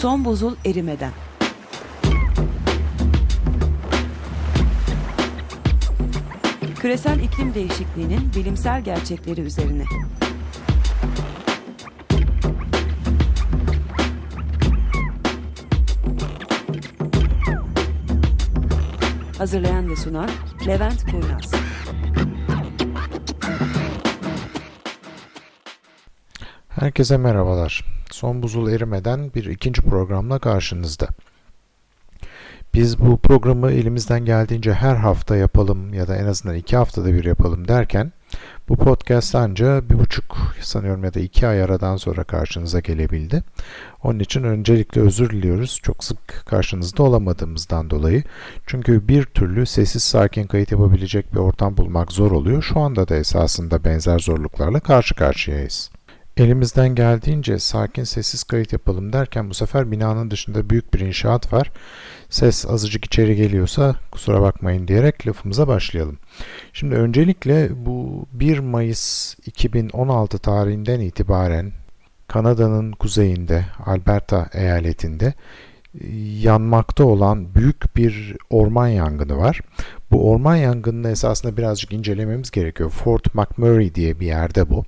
Son buzul erimeden. Küresel iklim değişikliğinin bilimsel gerçekleri üzerine. Hazırlayan ve sunan Levent Kurnaz. Herkese merhabalar. Son buzul erimeden bir ikinci programla karşınızda. Biz bu programı elimizden geldiğince her hafta yapalım ya da en azından iki haftada bir yapalım derken bu podcast anca bir buçuk sanıyorum ya da iki ay aradan sonra karşınıza gelebildi. Onun için öncelikle özür diliyoruz. Çok sık karşınızda olamadığımızdan dolayı. Çünkü bir türlü sessiz sakin kayıt yapabilecek bir ortam bulmak zor oluyor. Şu anda da esasında benzer zorluklarla karşı karşıyayız. Elimizden geldiğince sakin sessiz kayıt yapalım derken bu sefer binanın dışında büyük bir inşaat var. Ses azıcık içeri geliyorsa kusura bakmayın diyerek lafımıza başlayalım. Şimdi öncelikle bu 1 Mayıs 2016 tarihinden itibaren Kanada'nın kuzeyinde Alberta eyaletinde yanmakta olan büyük bir orman yangını var. Bu orman yangınını esasında birazcık incelememiz gerekiyor. Fort McMurray diye bir yerde bu.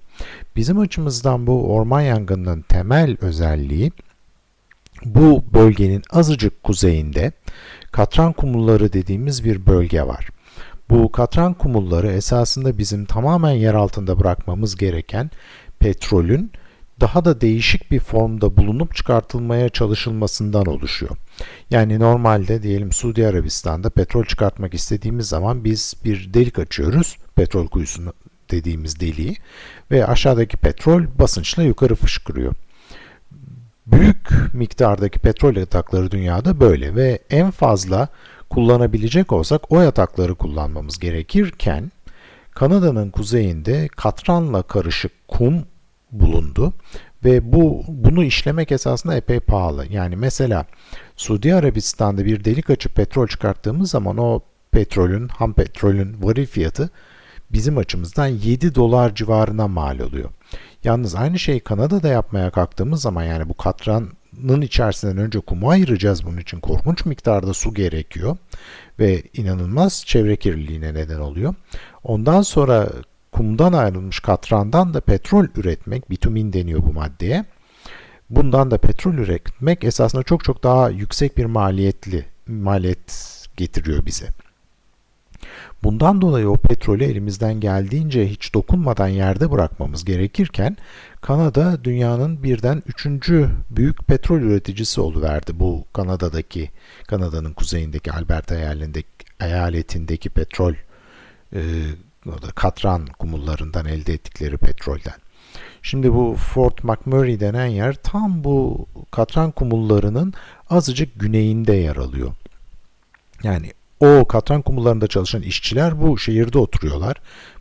Bizim açımızdan bu orman yangınının temel özelliği bu bölgenin azıcık kuzeyinde katran kumulları dediğimiz bir bölge var. Bu katran kumulları esasında bizim tamamen yer altında bırakmamız gereken petrolün daha da değişik bir formda bulunup çıkartılmaya çalışılmasından oluşuyor. Yani normalde diyelim Suudi Arabistan'da petrol çıkartmak istediğimiz zaman biz bir delik açıyoruz. Petrol kuyusunu dediğimiz deliği ve aşağıdaki petrol basınçla yukarı fışkırıyor. Büyük miktardaki petrol yatakları dünyada böyle ve en fazla kullanabilecek olsak o yatakları kullanmamız gerekirken Kanada'nın kuzeyinde katranla karışık kum bulundu ve bu bunu işlemek esasında epey pahalı. Yani mesela Suudi Arabistan'da bir delik açıp petrol çıkarttığımız zaman o petrolün, ham petrolün varil fiyatı bizim açımızdan 7 dolar civarına mal oluyor. Yalnız aynı şeyi Kanada'da yapmaya kalktığımız zaman yani bu katranın içerisinden önce kumu ayıracağız bunun için korkunç miktarda su gerekiyor ve inanılmaz çevre kirliliğine neden oluyor. Ondan sonra kumdan ayrılmış katrandan da petrol üretmek, bitumin deniyor bu maddeye. Bundan da petrol üretmek esasında çok çok daha yüksek bir maliyetli maliyet getiriyor bize. Bundan dolayı o petrolü elimizden geldiğince hiç dokunmadan yerde bırakmamız gerekirken Kanada dünyanın birden üçüncü büyük petrol üreticisi oluverdi. Bu Kanada'daki, Kanada'nın kuzeyindeki Alberta eyaletindeki, eyaletindeki petrol e, katran kumullarından elde ettikleri petrolden. Şimdi bu Fort McMurray denen yer tam bu katran kumullarının azıcık güneyinde yer alıyor. Yani o katran kumullarında çalışan işçiler bu şehirde oturuyorlar.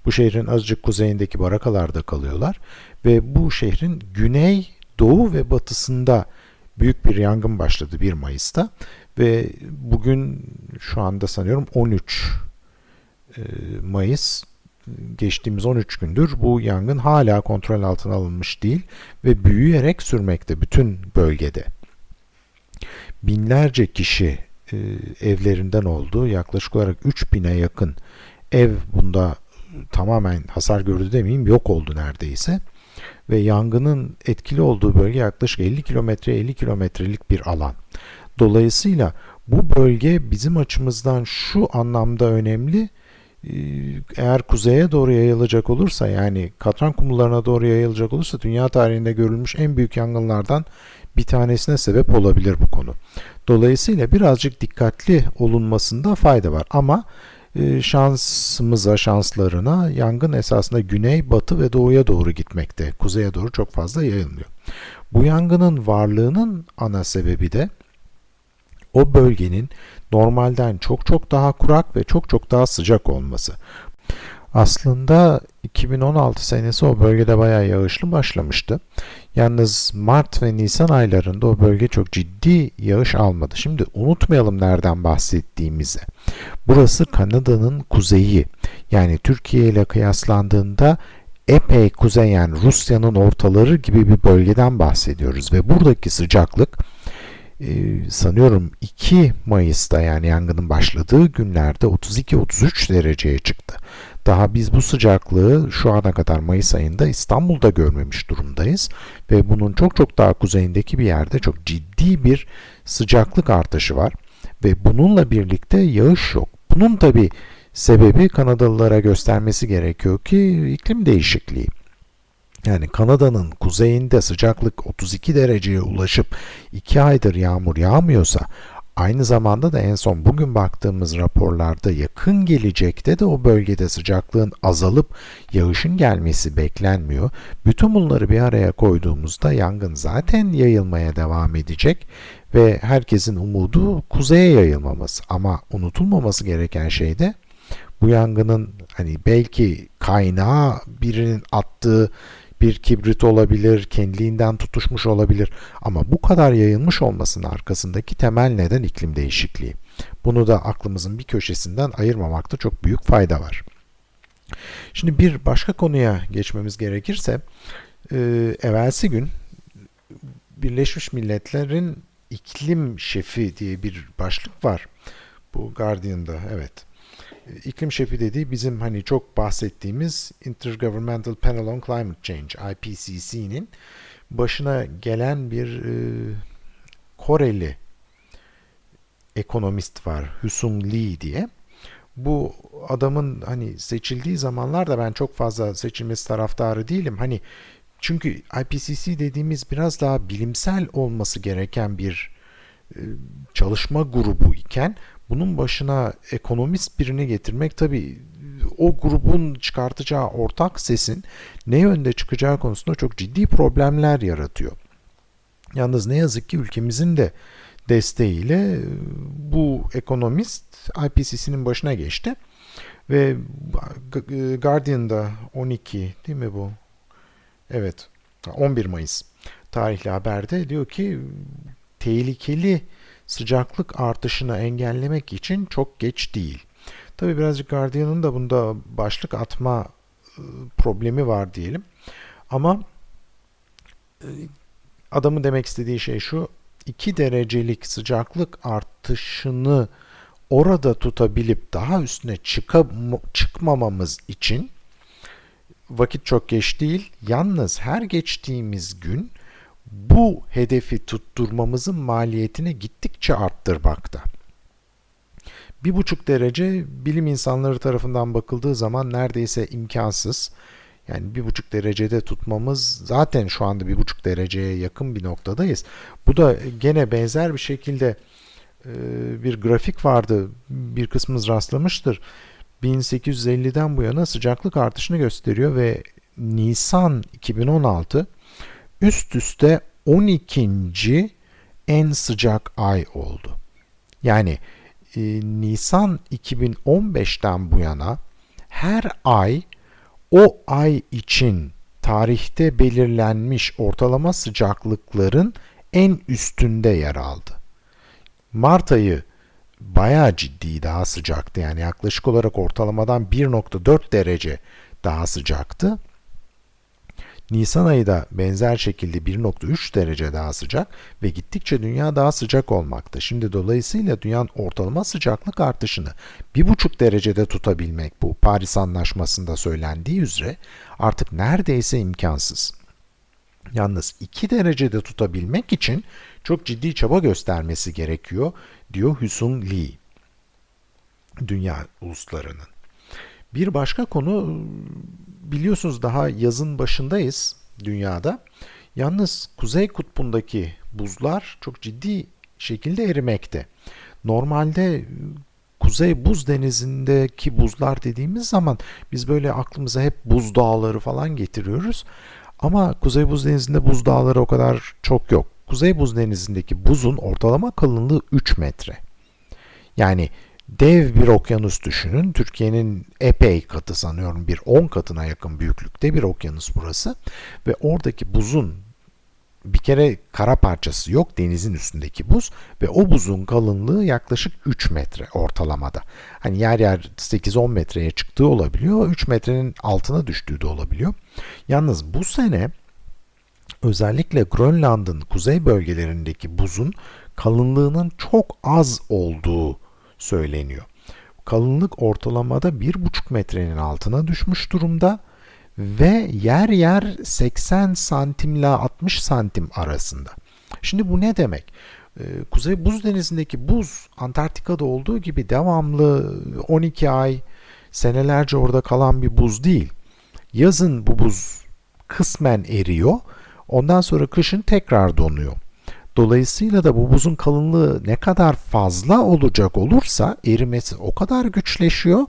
Bu şehrin azıcık kuzeyindeki barakalarda kalıyorlar ve bu şehrin güney, doğu ve batısında büyük bir yangın başladı 1 Mayıs'ta ve bugün şu anda sanıyorum 13 Mayıs geçtiğimiz 13 gündür bu yangın hala kontrol altına alınmış değil ve büyüyerek sürmekte bütün bölgede. Binlerce kişi e, evlerinden oldu. Yaklaşık olarak 3000'e yakın ev bunda tamamen hasar gördü demeyeyim yok oldu neredeyse. Ve yangının etkili olduğu bölge yaklaşık 50 kilometre 50 kilometrelik bir alan. Dolayısıyla bu bölge bizim açımızdan şu anlamda önemli. Ee, eğer kuzeye doğru yayılacak olursa yani katran kumullarına doğru yayılacak olursa dünya tarihinde görülmüş en büyük yangınlardan bir tanesine sebep olabilir bu konu. Dolayısıyla birazcık dikkatli olunmasında fayda var ama e, şansımıza, şanslarına yangın esasında güney, batı ve doğuya doğru gitmekte. Kuzeye doğru çok fazla yayılmıyor. Bu yangının varlığının ana sebebi de o bölgenin normalden çok çok daha kurak ve çok çok daha sıcak olması. Aslında 2016 senesi o bölgede bayağı yağışlı başlamıştı. Yalnız Mart ve Nisan aylarında o bölge çok ciddi yağış almadı. Şimdi unutmayalım nereden bahsettiğimizi. Burası Kanada'nın kuzeyi. Yani Türkiye ile kıyaslandığında epey kuzey yani Rusya'nın ortaları gibi bir bölgeden bahsediyoruz ve buradaki sıcaklık Ee, sanıyorum 2 Mayıs'ta yani yangının başladığı günlerde 32-33 dereceye çıktı. Daha biz bu sıcaklığı şu ana kadar Mayıs ayında İstanbul'da görmemiş durumdayız ve bunun çok çok daha kuzeyindeki bir yerde çok ciddi bir sıcaklık artışı var ve bununla birlikte yağış yok. Bunun tabi sebebi Kanadalılara göstermesi gerekiyor ki iklim değişikliği. Yani Kanada'nın kuzeyinde sıcaklık 32 dereceye ulaşıp 2 aydır yağmur yağmıyorsa aynı zamanda da en son bugün baktığımız raporlarda yakın gelecekte de o bölgede sıcaklığın azalıp yağışın gelmesi beklenmiyor. Bütün bunları bir araya koyduğumuzda yangın zaten yayılmaya devam edecek ve herkesin umudu kuzeye yayılmaması. Ama unutulmaması gereken şey de bu yangının hani belki kaynağı birinin attığı bir kibrit olabilir, kendiliğinden tutuşmuş olabilir ama bu kadar yayılmış olmasının arkasındaki temel neden iklim değişikliği. Bunu da aklımızın bir köşesinden ayırmamakta çok büyük fayda var. Şimdi bir başka konuya geçmemiz gerekirse, e, evvelsi gün Birleşmiş Milletler'in iklim şefi diye bir başlık var. Bu Guardian'da, evet iklim şefi dediği bizim hani çok bahsettiğimiz Intergovernmental Panel on Climate Change IPCC'nin başına gelen bir e, Koreli ekonomist var Husum Lee diye. Bu adamın hani seçildiği zamanlarda ben çok fazla seçilmesi taraftarı değilim. Hani çünkü IPCC dediğimiz biraz daha bilimsel olması gereken bir e, çalışma grubu iken bunun başına ekonomist birini getirmek tabi o grubun çıkartacağı ortak sesin ne yönde çıkacağı konusunda çok ciddi problemler yaratıyor. Yalnız ne yazık ki ülkemizin de desteğiyle bu ekonomist IPCC'nin başına geçti ve Guardian'da 12 değil mi bu? Evet 11 Mayıs tarihli haberde diyor ki tehlikeli sıcaklık artışını engellemek için çok geç değil. Tabi birazcık Guardian'ın da bunda başlık atma problemi var diyelim. Ama adamın demek istediği şey şu 2 derecelik sıcaklık artışını orada tutabilip daha üstüne çıkmamamız için vakit çok geç değil. Yalnız her geçtiğimiz gün bu hedefi tutturmamızın maliyetini gittikçe arttırmakta. Bir buçuk derece bilim insanları tarafından bakıldığı zaman neredeyse imkansız. Yani bir buçuk derecede tutmamız zaten şu anda bir buçuk dereceye yakın bir noktadayız. Bu da gene benzer bir şekilde e, bir grafik vardı. Bir kısmınız rastlamıştır. 1850'den bu yana sıcaklık artışını gösteriyor ve Nisan 2016 üst üste 12. en sıcak ay oldu. Yani e, Nisan 2015'ten bu yana her ay o ay için tarihte belirlenmiş ortalama sıcaklıkların en üstünde yer aldı. Mart ayı bayağı ciddi daha sıcaktı. Yani yaklaşık olarak ortalamadan 1.4 derece daha sıcaktı. Nisan ayı da benzer şekilde 1.3 derece daha sıcak ve gittikçe dünya daha sıcak olmakta. Şimdi dolayısıyla dünyanın ortalama sıcaklık artışını 1.5 derecede tutabilmek bu Paris Anlaşması'nda söylendiği üzere artık neredeyse imkansız. Yalnız 2 derecede tutabilmek için çok ciddi çaba göstermesi gerekiyor diyor Hüsün Lee dünya uluslarının. Bir başka konu biliyorsunuz daha yazın başındayız dünyada. Yalnız Kuzey Kutbu'ndaki buzlar çok ciddi şekilde erimekte. Normalde Kuzey Buz Denizi'ndeki buzlar dediğimiz zaman biz böyle aklımıza hep buz dağları falan getiriyoruz. Ama Kuzey Buz Denizi'nde buz dağları o kadar çok yok. Kuzey Buz Denizi'ndeki buzun ortalama kalınlığı 3 metre. Yani dev bir okyanus düşünün. Türkiye'nin epey katı sanıyorum bir 10 katına yakın büyüklükte bir okyanus burası. Ve oradaki buzun bir kere kara parçası yok denizin üstündeki buz ve o buzun kalınlığı yaklaşık 3 metre ortalamada. Hani yer yer 8-10 metreye çıktığı olabiliyor, 3 metrenin altına düştüğü de olabiliyor. Yalnız bu sene özellikle Grönland'ın kuzey bölgelerindeki buzun kalınlığının çok az olduğu söyleniyor. Kalınlık ortalamada 1,5 metrenin altına düşmüş durumda ve yer yer 80 santimle 60 santim arasında. Şimdi bu ne demek? Ee, Kuzey Buz Denizi'ndeki buz Antarktika'da olduğu gibi devamlı 12 ay senelerce orada kalan bir buz değil. Yazın bu buz kısmen eriyor. Ondan sonra kışın tekrar donuyor. Dolayısıyla da bu buzun kalınlığı ne kadar fazla olacak olursa erimesi o kadar güçleşiyor,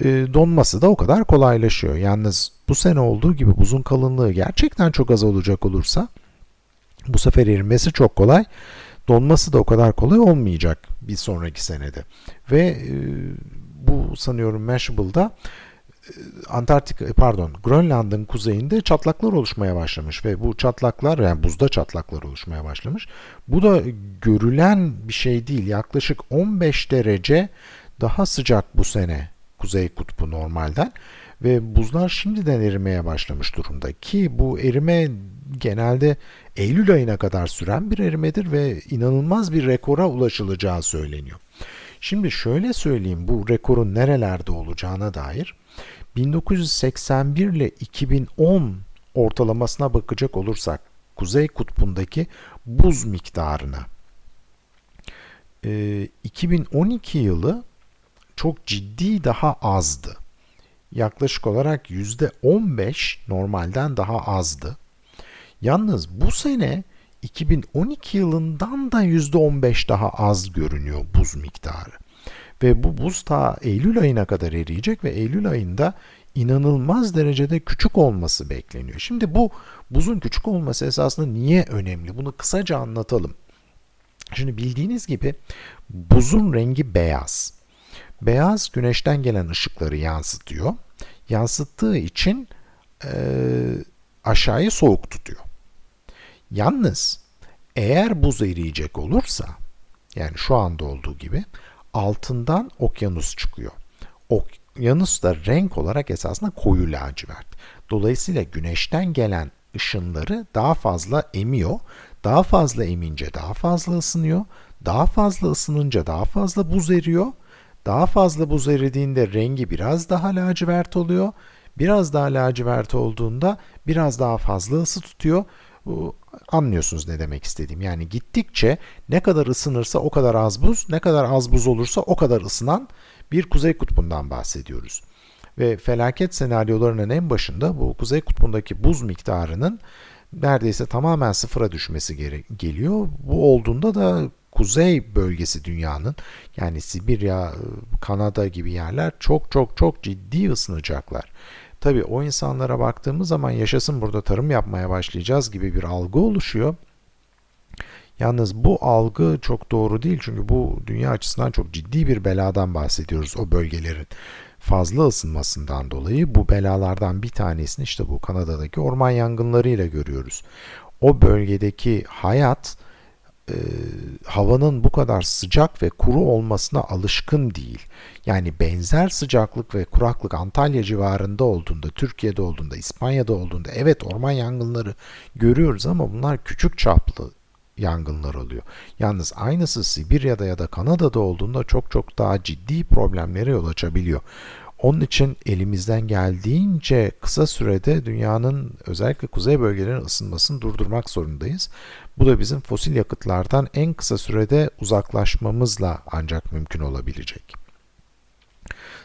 e, donması da o kadar kolaylaşıyor. Yalnız bu sene olduğu gibi buzun kalınlığı gerçekten çok az olacak olursa bu sefer erimesi çok kolay, donması da o kadar kolay olmayacak bir sonraki senede. Ve e, bu sanıyorum Mashable'da Antarktika pardon Grönland'ın kuzeyinde çatlaklar oluşmaya başlamış ve bu çatlaklar yani buzda çatlaklar oluşmaya başlamış. Bu da görülen bir şey değil. Yaklaşık 15 derece daha sıcak bu sene Kuzey Kutbu normalden ve buzlar şimdiden erimeye başlamış durumda ki bu erime genelde Eylül ayına kadar süren bir erimedir ve inanılmaz bir rekora ulaşılacağı söyleniyor. Şimdi şöyle söyleyeyim bu rekorun nerelerde olacağına dair. 1981 ile 2010 ortalamasına bakacak olursak Kuzey Kutbu'ndaki buz miktarına e, 2012 yılı çok ciddi daha azdı. Yaklaşık olarak %15 normalden daha azdı. Yalnız bu sene 2012 yılından da %15 daha az görünüyor buz miktarı. Ve bu buz ta Eylül ayına kadar eriyecek ve Eylül ayında inanılmaz derecede küçük olması bekleniyor. Şimdi bu buzun küçük olması esasında niye önemli? Bunu kısaca anlatalım. Şimdi bildiğiniz gibi buzun rengi beyaz. Beyaz güneşten gelen ışıkları yansıtıyor. Yansıttığı için e, aşağıyı soğuk tutuyor. Yalnız eğer buz eriyecek olursa yani şu anda olduğu gibi altından okyanus çıkıyor. Okyanus da renk olarak esasında koyu lacivert. Dolayısıyla güneşten gelen ışınları daha fazla emiyor. Daha fazla emince daha fazla ısınıyor. Daha fazla ısınınca daha fazla buz eriyor. Daha fazla buz eridiğinde rengi biraz daha lacivert oluyor. Biraz daha lacivert olduğunda biraz daha fazla ısı tutuyor. Anlıyorsunuz ne demek istediğim. Yani gittikçe ne kadar ısınırsa o kadar az buz, ne kadar az buz olursa o kadar ısınan bir kuzey kutbundan bahsediyoruz. Ve felaket senaryolarının en başında bu kuzey kutbundaki buz miktarının neredeyse tamamen sıfıra düşmesi geliyor. Bu olduğunda da kuzey bölgesi dünyanın yani Sibirya, Kanada gibi yerler çok çok çok ciddi ısınacaklar. Tabi o insanlara baktığımız zaman yaşasın burada tarım yapmaya başlayacağız gibi bir algı oluşuyor. Yalnız bu algı çok doğru değil çünkü bu dünya açısından çok ciddi bir beladan bahsediyoruz o bölgelerin fazla ısınmasından dolayı bu belalardan bir tanesini işte bu Kanada'daki orman yangınlarıyla görüyoruz. O bölgedeki hayat e, havanın bu kadar sıcak ve kuru olmasına alışkın değil. Yani benzer sıcaklık ve kuraklık Antalya civarında olduğunda, Türkiye'de olduğunda, İspanya'da olduğunda evet orman yangınları görüyoruz ama bunlar küçük çaplı yangınlar oluyor. Yalnız aynısı Sibirya'da ya da Kanada'da olduğunda çok çok daha ciddi problemlere yol açabiliyor. Onun için elimizden geldiğince kısa sürede dünyanın özellikle kuzey bölgelerinin ısınmasını durdurmak zorundayız. Bu da bizim fosil yakıtlardan en kısa sürede uzaklaşmamızla ancak mümkün olabilecek.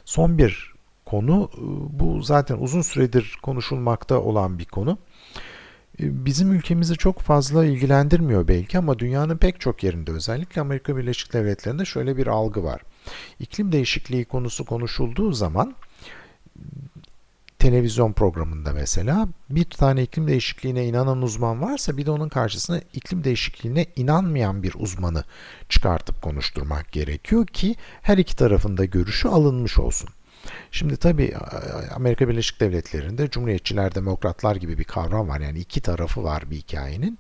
Son bir konu bu zaten uzun süredir konuşulmakta olan bir konu. Bizim ülkemizi çok fazla ilgilendirmiyor belki ama dünyanın pek çok yerinde özellikle Amerika Birleşik Devletleri'nde şöyle bir algı var. İklim değişikliği konusu konuşulduğu zaman televizyon programında mesela bir tane iklim değişikliğine inanan uzman varsa bir de onun karşısına iklim değişikliğine inanmayan bir uzmanı çıkartıp konuşturmak gerekiyor ki her iki tarafında görüşü alınmış olsun. Şimdi tabi Amerika Birleşik Devletleri'nde Cumhuriyetçiler, Demokratlar gibi bir kavram var. Yani iki tarafı var bir hikayenin.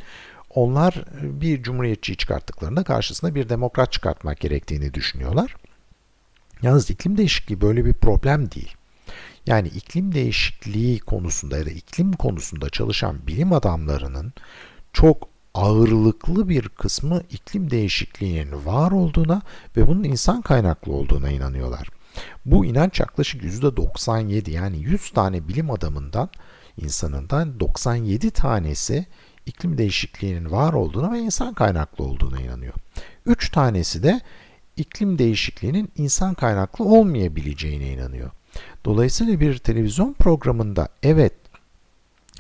Onlar bir Cumhuriyetçiyi çıkarttıklarında karşısına bir Demokrat çıkartmak gerektiğini düşünüyorlar. Yalnız iklim değişikliği böyle bir problem değil. Yani iklim değişikliği konusunda ya da iklim konusunda çalışan bilim adamlarının çok ağırlıklı bir kısmı iklim değişikliğinin var olduğuna ve bunun insan kaynaklı olduğuna inanıyorlar. Bu inanç yaklaşık %97 yani 100 tane bilim adamından insanından 97 tanesi iklim değişikliğinin var olduğuna ve insan kaynaklı olduğuna inanıyor. 3 tanesi de iklim değişikliğinin insan kaynaklı olmayabileceğine inanıyor. Dolayısıyla bir televizyon programında evet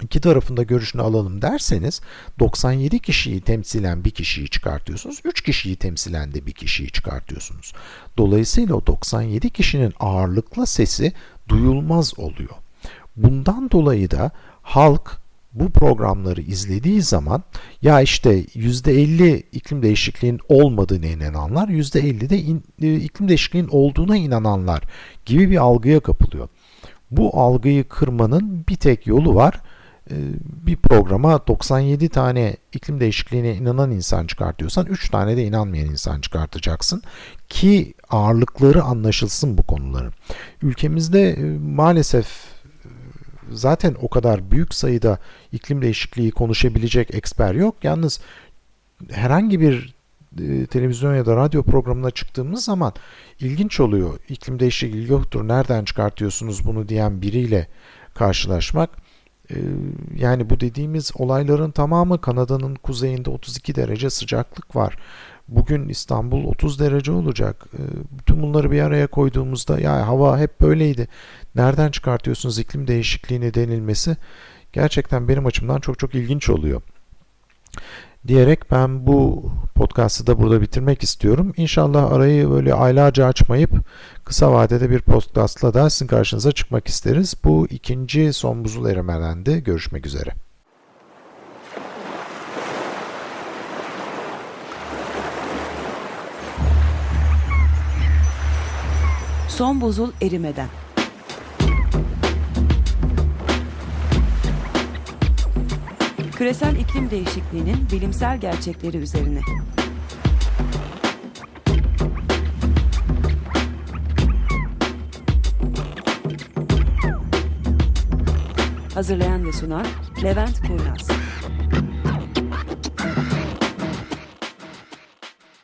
iki tarafında görüşünü alalım derseniz 97 kişiyi temsilen bir kişiyi çıkartıyorsunuz. 3 kişiyi temsilen de bir kişiyi çıkartıyorsunuz. Dolayısıyla o 97 kişinin ağırlıkla sesi duyulmaz oluyor. Bundan dolayı da halk bu programları izlediği zaman ya işte %50 iklim değişikliğinin olmadığına inananlar, %50 de in, e, iklim değişikliğinin olduğuna inananlar gibi bir algıya kapılıyor. Bu algıyı kırmanın bir tek yolu var. E, Bir programa 97 tane iklim değişikliğine inanan insan çıkartıyorsan 3 tane de inanmayan insan çıkartacaksın ki ağırlıkları anlaşılsın bu konuların. Ülkemizde e, maalesef zaten o kadar büyük sayıda iklim değişikliği konuşabilecek eksper yok. Yalnız herhangi bir e, televizyon ya da radyo programına çıktığımız zaman ilginç oluyor. İklim değişikliği yoktur, nereden çıkartıyorsunuz bunu diyen biriyle karşılaşmak. E, yani bu dediğimiz olayların tamamı Kanada'nın kuzeyinde 32 derece sıcaklık var. Bugün İstanbul 30 derece olacak. E, Bütün bunları bir araya koyduğumuzda ya hava hep böyleydi. Nereden çıkartıyorsunuz iklim değişikliğini denilmesi gerçekten benim açımdan çok çok ilginç oluyor. Diyerek ben bu podcast'ı da burada bitirmek istiyorum. İnşallah arayı böyle aylarca açmayıp kısa vadede bir podcast'la da sizin karşınıza çıkmak isteriz. Bu ikinci son buzul erimeden de görüşmek üzere. Son buzul erimeden. Küresel iklim değişikliğinin bilimsel gerçekleri üzerine. Hazırlayan ve sunan Levent Kurnaz.